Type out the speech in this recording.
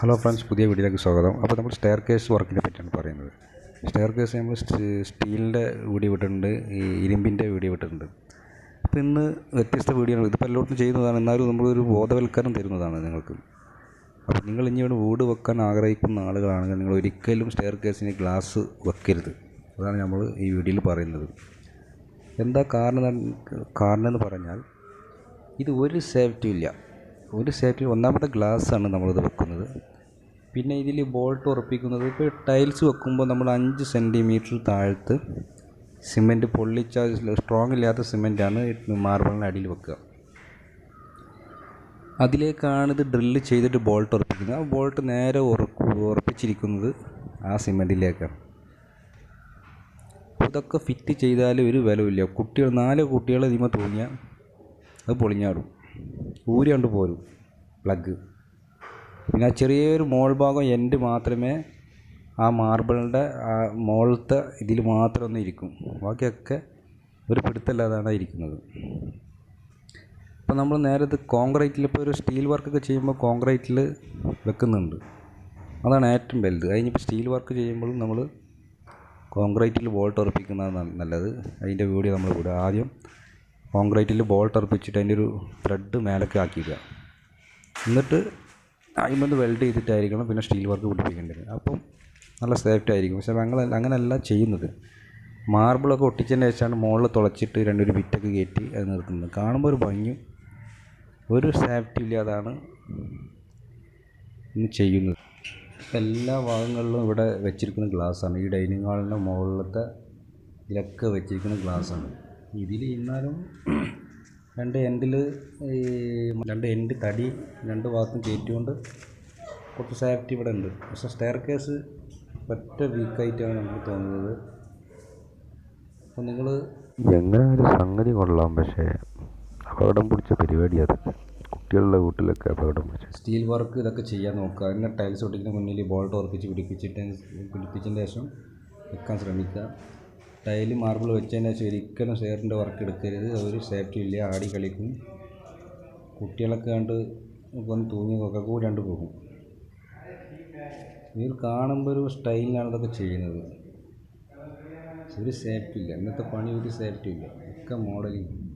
Hello friends പുതിയ വീഡിയോയിലേക്ക് സ്വാഗതം. അപ്പോൾ നമ്മൾ സ്റ്റെയർ കേസ് വർക്കിനെ പറ്റിയാണ് പറയുന്നത്. സ്റ്റെയർ കേസ് നമ്മൾ സ്റ്റീലിന്റെ വീഡിയോ വിട്ടിട്ടുണ്ട് ഈ ഇരുമ്പിന്റെ വീഡിയോ വിട്ടിട്ടുണ്ട് അപ്പോൾ ഇന്ന് വ്യത്യസ്ത വീഡിയോ ഇതിപ്പോൾ എല്ലായിടത്തും ചെയ്യുന്നതാണ് എന്നാലും നമ്മളൊരു ബോധവൽക്കരണം തരുന്നതാണ് നിങ്ങൾക്ക്. അപ്പോൾ നിങ്ങൾ ഇനിയോട് വീട് വെക്കാൻ ആഗ്രഹിക്കുന്ന ആളുകളാണെങ്കിൽ നിങ്ങൾ ഒരിക്കലും സ്റ്റെയർ കേസിന് ഗ്ലാസ് വെക്കരുത്. അതാണ് നമ്മൾ ഈ വീഡിയോയിൽ പറയുന്നത്. എന്താ കാരണം കാരണം എന്ന് പറഞ്ഞാൽ ഇത് ഒരു സേഫ്റ്റി ഇല്ല. ഒരു സേഫ്റ്റി ഒന്നാമത്തെ ഗ്ലാസ്സാണ് നമ്മളിത് വെക്കുന്നത്. പിന്നെ ഇതിൽ ബോൾട്ട് ഉറപ്പിക്കുന്നത്. ഇപ്പോൾ ടൈൽസ് വെക്കുമ്പോൾ നമ്മൾ അഞ്ച് സെന്റിമീറ്റർ താഴത്ത് സിമെന്റ് പൊള്ളിച്ച സ്ട്രോങ് ഇല്ലാത്ത സിമെന്റാണ് മാർബിളിന്റെ അടിയിൽ വെക്കുക. അതിലേക്കാണ് ഇത് ഡ്രില്ല് ചെയ്തിട്ട് ബോൾട്ട് ഉറപ്പിക്കുന്നത്. ആ ബോൾട്ട് നേരെ ഉറപ്പിച്ചിരിക്കുന്നത് ആ സിമെന്റിലേക്കാണ് ഇതൊക്കെ ഫിറ്റ് ചെയ്താൽ ഒരു വിലവില്ല. കുട്ടികൾ നാല് കുട്ടികളെ ഇതിമ തൂങ്ങിയാൽ അത് പൊളിഞ്ഞാടും. ഊരിയാണ്ട് പോരും. പ്ലഗ് പിന്നെ ആ ചെറിയൊരു മോൾ ഭാഗം എൻഡ് മാത്രമേ ആ മാർബിളിന്റെ ആ മുകളിലത്തെ ഇതിൽ മാത്രം ഒന്ന് ഇരിക്കും. ബാക്കിയൊക്കെ ഒരു പിടുത്തല്ലാതാണ് ഇരിക്കുന്നത്. ഇപ്പോൾ നമ്മൾ നേരത്തെ കോൺക്രീറ്റിൽ ഇപ്പോൾ ഒരു സ്റ്റീൽ വർക്കൊക്കെ ചെയ്യുമ്പോൾ കോൺക്രീറ്റിൽ വെക്കുന്നുണ്ട്. അതാണ് ഏറ്റവും വലുത്. അതിനിപ്പോൾ സ്റ്റീൽ വർക്ക് ചെയ്യുമ്പോഴും നമ്മൾ കോൺക്രീറ്റിൽ വോൾട്ട് ഉറപ്പിക്കുന്നതാണ് നല്ലത്. അതിന്റെ വീഡിയോ നമ്മൾ വിടുക ആദ്യം കോൺക്രീറ്റിൽ ബോൾ ഉറപ്പിച്ചിട്ട് അതിന്റെ ഒരു ത്രെഡ് മേലൊക്കെ ആക്കിയിടുക. എന്നിട്ട് അതിമൊന്ന് വെൽഡ് ചെയ്തിട്ടായിരിക്കണം പിന്നെ സ്റ്റീൽ വർക്ക് പിടിപ്പിക്കേണ്ടത്. അപ്പം നല്ല സേഫ്റ്റി ആയിരിക്കും. പക്ഷേ ഞങ്ങൾ അങ്ങനെയല്ല ചെയ്യുന്നത്. മാർബിളൊക്കെ ഒട്ടിച്ചതിന് ശേഷമാണ് മുകളിൽ തുളച്ചിട്ട് രണ്ടൊരു ബിറ്റൊക്കെ കയറ്റി അത് നിർത്തുന്നത്. കാണുമ്പോൾ ഒരു ഭംഗിയും ഒരു സേഫ്റ്റി ഇല്ലാതാണ് ഇന്ന് ചെയ്യുന്നത്. എല്ലാ ഭാഗങ്ങളിലും ഇവിടെ വെച്ചിരിക്കുന്ന ഗ്ലാസ്സാണ് ഈ ഡൈനിങ് ഹാളിന്റെ മുകളിലത്തെ ഇതിലൊക്കെ വെച്ചിരിക്കുന്ന ഗ്ലാസ്സാണ് ഇതിൽ ഇന്നാലും രണ്ട് എൻഡിൽ ഈ രണ്ട് എൻഡ് തടി രണ്ട് ഭാഗത്തും കയറ്റിക്കൊണ്ട് കുറച്ച് സേഫ്റ്റി ഇവിടെ ഉണ്ട്. പക്ഷേ സ്റ്റെയർ കേസ് ഒറ്റ വീക്കായിട്ടാണ് നമുക്ക് തോന്നുന്നത്. അപ്പോൾ നിങ്ങൾ എങ്ങനെ ഒരു സംഗതി കൊള്ളാം പക്ഷേ അപകടം പിടിച്ച പരിപാടി അത്. കുട്ടികളുടെ വീട്ടിലൊക്കെ അപകടം പിടിച്ച സ്റ്റീൽ വർക്ക് ഇതൊക്കെ ചെയ്യാൻ നോക്കുക. അതിന്റെ ടൈൽസ് ഒട്ടിക്കുന്ന മുന്നിൽ ബോൾട്ട് ഉറപ്പിച്ച് പിടിപ്പിച്ചിട്ട് പിടിപ്പിച്ചതിന് ശേഷം വെക്കാൻ ശ്രമിക്കുക. ടൈൽ മാർബിൾ വെച്ചതിന് ശേഷം ഒരിക്കലും സേറിന്റെ വർക്ക് എടുക്കരുത്. ഒരു സേഫ്റ്റി ഇല്ല. ആടി കളിക്കും. കുട്ടികളൊക്കെ കണ്ട് ഇപ്പം തൂങ്ങി ഒക്കെ കൂടി കണ്ട് പോകും. ഇവർ കാണുമ്പോൾ ഒരു സ്റ്റൈലിലാണ് ഇതൊക്കെ ചെയ്യുന്നത്. ഒരു സേഫ്റ്റി ഇല്ല. ഇന്നത്തെ പണി ഒരു സേഫ്റ്റി ഇല്ല. ഒക്കെ മോഡലിങ്